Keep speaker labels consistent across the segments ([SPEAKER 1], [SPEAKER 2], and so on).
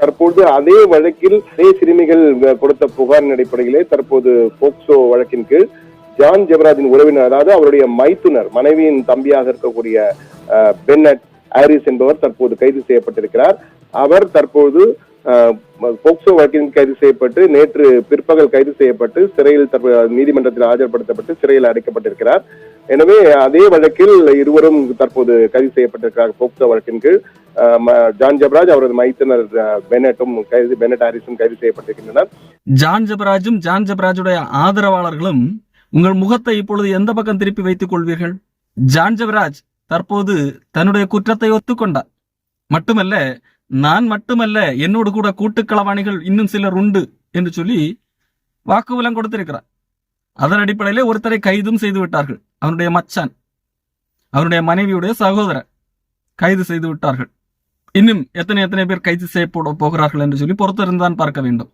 [SPEAKER 1] தற்போது அதே வழக்கில் அதே சிறுமிகள் கொடுத்த புகாரின் அடிப்படையிலே தற்போது போக்சோ வழக்கின் கீழ் ஜான் ஜெபராஜின் உறவினர் அதாவது அவருடைய மைத்துனர் மனைவியின் தம்பியாக இருக்கக்கூடிய பென்னட் ஆரிஸ் என்பவர் தற்போது கைது செய்யப்பட்டிருக்கிறார். அவர் தற்போது போக்சோ வழக்கில் கைது செய்யப்பட்டு நேற்று பிற்பகல் கைது செய்யப்பட்டு சிறையில் நீதிமன்றத்தில் ஆஜர்படுத்தப்பட்டு சிறையில் அடைக்கப்பட்டிருக்கிறார். எனவே அதே வழக்கில் இருவரும் தற்போது கைது செய்யப்பட்டிருக்கிறார் போக்சோ வழக்கின் கீழ். ஜான் ஜபராஜ் அவரது மைத்தனர் பெனட்டும் கைது பெனட் ஹாரிஸும் கைது செய்யப்பட்டிருக்கின்றனர்.
[SPEAKER 2] ஜான் ஜபராஜும் ஜான் ஜபராஜுடைய ஆதரவாளர்களும் உங்கள் முகத்தை இப்பொழுது எந்த பக்கம் திருப்பி வைத்துக் கொள்வீர்கள்? ஜான் ஜபராஜ் தற்போது தன்னுடைய குற்றத்தை ஒத்துக்கொண்டார். மட்டுமல்ல நான் மட்டுமல்ல என்னோடு கூட கூட்டுக்களவாணிகள் இன்னும் சிலர் உண்டு என்று சொல்லி வாக்குமூலம் கொடுத்திருக்கிறார். அதன் அடிப்படையிலே ஒருத்தரை கைதும் செய்து விட்டார்கள் அவனுடைய மச்சான் அவனுடைய மனைவியுடைய சகோதரர் கைது செய்து விட்டார்கள் இன்னும் எத்தனை எத்தனை பேர் கைது செய்யப்பட போகிறார்கள் என்று சொல்லி பொறுத்திருந்தான் பார்க்க வேண்டும்.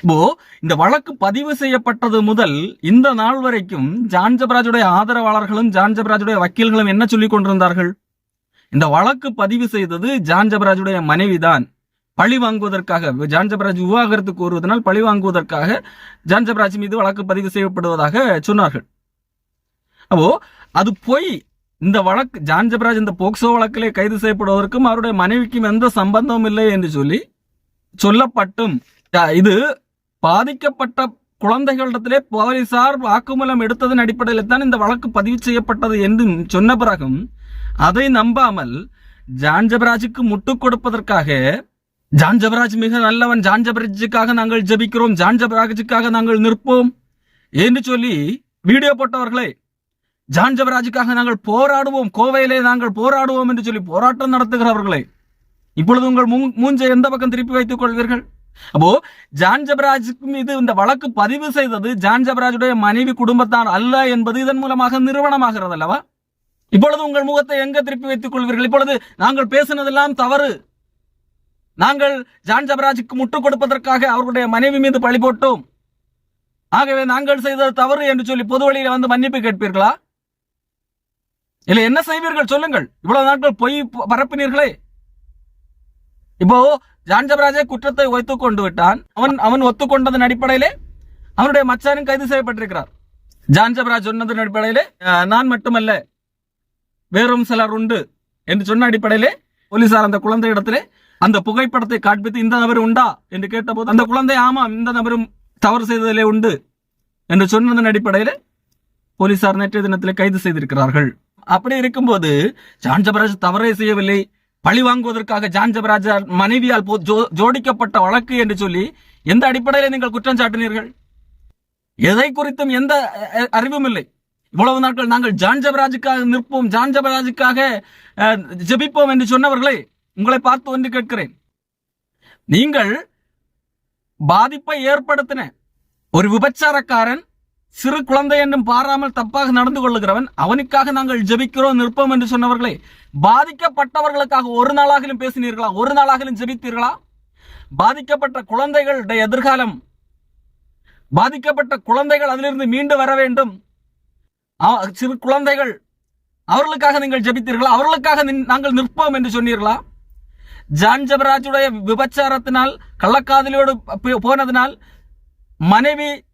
[SPEAKER 2] இப்போ இந்த வழக்கு பதிவு செய்யப்பட்டது முதல் இந்த நாள் வரைக்கும் ஜான்ஜபராஜுடைய ஆதரவாளர்களும் ஜான்ஜபராஜுடைய வக்கீல்களும் என்ன சொல்லிக் கொண்டிருந்தார்கள்? இந்த வழக்கு பதிவு செய்தது ஜான் ஜபராஜுடைய மனைவிதான். பழி வாங்குவதற்காக ஜான் ஜபராஜ் விவாகரத்து கோருவதனால் பழி வாங்குவதற்காக ஜான் ஜபராஜ் மீது வழக்கு பதிவு செய்யப்படுவதாக சொன்னார்கள். அப்போ அது பொய் இந்த வழக்கு ஜான் ஜபராஜ் இந்த போக்சோ வழக்கிலே கைது செய்யப்படுவதற்கும் அவருடைய மனைவிக்கும் எந்த சம்பந்தமும் இல்லை என்று சொல்லி சொல்லப்பட்டும். இது பாதிக்கப்பட்ட குழந்தைகளிடத்திலே போலீசார் வாக்குமூலம் எடுத்ததன் அடிப்படையில் தான் இந்த வழக்கு பதிவு செய்யப்பட்டது என்று சொன்ன பிறகும் அதை நம்பாமல் ஜான் ஜபராஜுக்கு முட்டுக் கொடுப்பதற்காக ஜான் ஜபராஜ் மிக நல்லவன் ஜான் ஜபராஜுக்காக நாங்கள் ஜெபிக்கிறோம் ஜான் ஜபராஜுக்காக நாங்கள் நிற்போம் என்று சொல்லி வீடியோ போட்டவர்களே ஜான் ஜபராஜுக்காக நாங்கள் போராடுவோம் கோவையிலே நாங்கள் போராடுவோம் என்று சொல்லி போராட்டம் நடத்துகிறவர்களே இப்பொழுது உங்கள் மூ- மூஞ்சை எந்த பக்கம் திருப்பி வைத்துக் கொள்வீர்கள்? அப்போ ஜான் ஜபராஜுக்கு மீது இந்த வழக்கு பதிவு செய்தது ஜான் ஜபராஜுடைய மனைவி குடும்பத்தார் அல்ல என்பது இதன் மூலமாக நிறுவனமாகிறது அல்லவா? இப்பொழுது உங்கள் முகத்தை எங்க திருப்பி வைத்துக் கொள்வீர்கள்? இப்பொழுது நாங்கள் பேசினதெல்லாம் தவறு. நாங்கள் ஜான் ஜபராஜுக்கு முட்டுக் கொடுப்பதற்காக அவர்களுடைய மனைவி மீது பழி போட்டோம். ஆகவே நாங்கள் செய்தது தவறு என்று சொல்லி பொது வழியில வந்து மன்னிப்பு கேட்பீர்களா? இல்ல என்ன செய்வீர்கள்? சொல்லுங்கள். இவ்வளவு நாட்கள் பொய் பரப்பினீர்களே. இப்போ ஜான் ஜபராஜே குற்றத்தை ஒத்து கொண்டு விட்டான். அவன் அவன் ஒத்துக்கொண்டதன் அடிப்படையிலே அவனுடைய மச்சானும் கைது செய்யப்பட்டிருக்கிறார். ஜான் ஜபராஜ் சொன்னதன் அடிப்படையிலே நான் மட்டுமல்ல வேறும் சிலர் உண்டு என்று சொன்ன அடிப்படையிலே போலீசார் அந்த குழந்தை இடத்திலே அந்த புகைப்படத்தை காண்பித்து இந்த நபர் உண்டா என்று கேட்டபோது அந்த குழந்தை ஆமாம் இந்த நபரும் தவறு செய்ததிலே உண்டு என்று சொன்னதன் அடிப்படையில் போலீசார் நேற்றைய தினத்திலே கைது செய்திருக்கிறார்கள். அப்படி இருக்கும்போது ஜான் ஜபராஜ் தவறே செய்யவில்லை. பழி வாங்குவதற்காக ஜான் ஜபராஜ் மனைவியால் ஜோ- ஜோடிக்கப்பட்ட வழக்கு என்று சொல்லி எந்த அடிப்படையில் நீங்கள் குற்றம் சாட்டினீர்கள்? எதை குறித்தும் எந்த அறிவும் இல்லை. இவ்வளவு நாட்கள் நாங்கள் ஜான்ஜபராஜுக்காக நிற்போம் ஜான்ஜபராஜுக்காக ஜபிப்போம் அஹ், ஜெபிப்போம் என்று சொன்னவர்களே உங்களை பார்த்து வந்து கேட்கிறேன். நீங்கள் பாதிப்பை ஏற்படுத்தின ஒரு விபச்சாரக்காரன் சிறு குழந்தை என்றும் பாராமல் தப்பாக நடந்து கொள்ளுகிறவன் அவனுக்காக நாங்கள் ஜெபிக்கிறோம் நிற்போம் என்று சொன்னவர்களே பாதிக்கப்பட்டவர்களுக்காக ஒரு நாளாகிலும் பேசினீர்களா? ஒரு நாளாகிலும் ஜெபித்தீர்களா? பாதிக்கப்பட்ட குழந்தைகளுடைய எதிர்காலம் பாதிக்கப்பட்ட குழந்தைகள் அதிலிருந்து மீண்டு வர வேண்டும். சிறு குழந்தைகள் அவர்களுக்காக நீங்கள் ஜெபித்தீர்களா? அவர்களுக்காக நின்- நாங்கள் நிற்போம் என்று சொன்னீர்களா? ஜான் ஜபராஜுடைய விபச்சாரத்தினால் கள்ளக்காதலியோடு போனதினால் மனைவி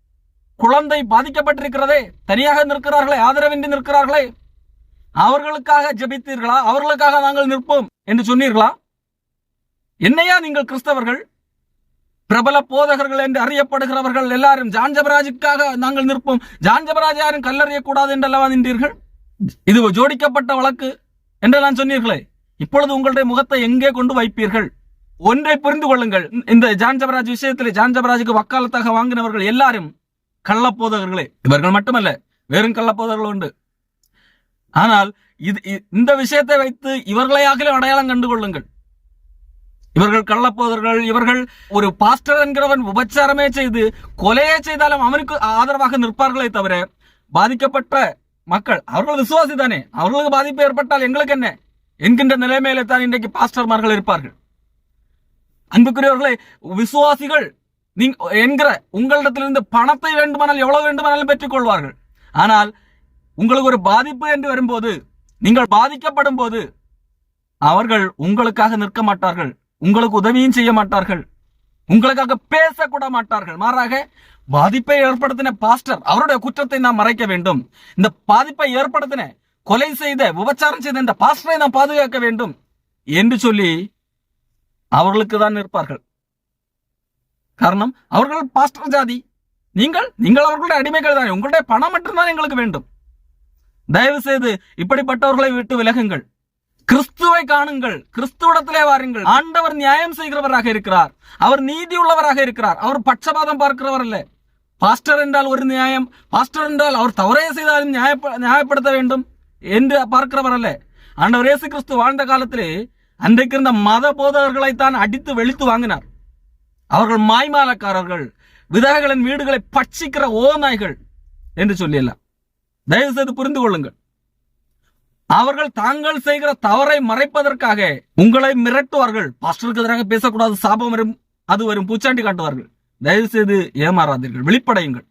[SPEAKER 2] குழந்தை பாதிக்கப்பட்டிருக்கிறதே தனியாக நிற்கிறார்களே ஆதரவின்றி நிற்கிறார்களே அவர்களுக்காக ஜெபித்தீர்களா? அவர்களுக்காக நாங்கள் நிற்போம் என்று சொன்னீர்களா? என்னையா நீங்கள் கிறிஸ்தவர்கள்? பிரபல போதகர்கள் என்று அறியப்படுகிறவர்கள் எல்லாரும் ஜான்ஜபராஜுக்காக நாங்கள் நிற்போம். ஜான்ஜபராஜ் யாரும் கல்லறியக்கூடாது என்றல்லவா நின்றீர்கள்? இது ஜோடிக்கப்பட்ட வழக்கு என்றெல்லாம் சொன்னீர்களே. இப்பொழுது உங்களுடைய முகத்தை எங்கே கொண்டு வைப்பீர்கள்? ஒன்றை புரிந்து கொள்ளுங்கள். இந்த ஜான்ஜபராஜ் விஷயத்தில் ஜான்ஜபராஜுக்கு வக்காலத்தாக வாங்கினவர்கள் எல்லாரும் கள்ளப்போதகர்களே இவர்கள் மட்டுமல்ல வெறும் கள்ளப்போதகர்கள் உண்டு. ஆனால் இது இந்த விஷயத்தை வைத்து இவர்களையாகவே அடையாளம் கண்டு கொள்ளுங்கள் இவர்கள் கள்ளப்போதர்கள் இவர்கள் ஒரு பாஸ்டர் என்கிறவன் உபச்சாரமே செய்து கொலையே செய்தாலும் அவனுக்கு ஆதரவாக நிற்பார்களே தவிர பாதிக்கப்பட்ட மக்கள் அவர்கள் விசுவாசி தானே அவர்களுக்கு பாதிப்பு ஏற்பட்டால் எங்களுக்கு என்ன? என்கின்ற நிலைமையில தான் இன்றைக்கு பாஸ்டர்மார்கள் இருப்பார்கள். அன்புக்குரியவர்களே விசுவாசிகள் நீங்க என்கிற உங்களிடத்திலிருந்து பணத்தை வேண்டுமானால் எவ்வளவு வேண்டுமானாலும் பெற்றுக் கொள்வார்கள் ஆனால் உங்களுக்கு ஒரு பாதிப்பு என்று வரும்போது நீங்கள் பாதிக்கப்படும் போது அவர்கள் உங்களுக்காக நிற்க மாட்டார்கள். உங்களுக்கு உதவியும் செய்ய மாட்டார்கள். உங்களுக்காக பேசக்கூட மாட்டார்கள் மாறாக பாதிப்பை ஏற்படுத்தின பாஸ்டர் அவருடைய குற்றத்தை நாம் மறைக்க வேண்டும். இந்த பாதிப்பை ஏற்படுத்தின கொலை செய்த விபச்சாரம் செய்த இந்த பாஸ்டரை நாம் பாதுகாக்க வேண்டும் என்று சொல்லி அவர்களுக்கு தான் இருப்பார்கள் காரணம் அவர்கள் பாஸ்டர் ஜாதி. நீங்கள் நீங்கள் அவர்களுடைய அடிமைகள் தான். உங்களுடைய பணம் மட்டும்தான் எங்களுக்கு வேண்டும். தயவு செய்து இப்படிப்பட்டவர்களை விட்டு விலகுங்கள். கிறிஸ்துவை காணுங்கள் கிறிஸ்துவிடத்திலே வாருங்கள். ஆண்டவர் நியாயம் செய்கிறவராக இருக்கிறார். அவர் நீதி உள்ளவராக இருக்கிறார். அவர் பட்சபாதம் பார்க்கிறவர் அல்ல. பாஸ்டர் என்றால் ஒரு நியாயம். பாஸ்டர் என்றால் அவர் தவறே செய்தாலும் நியாயப்ப- நியாயப்படுத்த வேண்டும் என்று பார்க்கிறவர் அல்ல. ஆண்டவர் இயேசு கிறிஸ்து வாழ்ந்த காலத்திலே அன்றைக்கு இருந்த மத போதகர்களைத்தான் அடித்து வெளுத்து வாங்கினார். அவர்கள் மாய்மாலக்காரர்கள் விதவைகளின் வீடுகளை பட்சிக்கிற ஓநாய்கள் என்று சொல்லியெல்லாம். தயவு செய்து புரிந்து கொள்ளுங்கள். அவர்கள் தாங்கள் செய்கிற தவறை மறைப்பதற்காக உங்களை மிரட்டுவார்கள். பாஸ்டருக்கு எதிராக பேசக்கூடாது சாபம் வரும் அது வரும். பூச்சாண்டி காட்டுவார்கள். தயவு செய்து ஏமாறாதீர்கள். வெளிப்படையுங்கள்.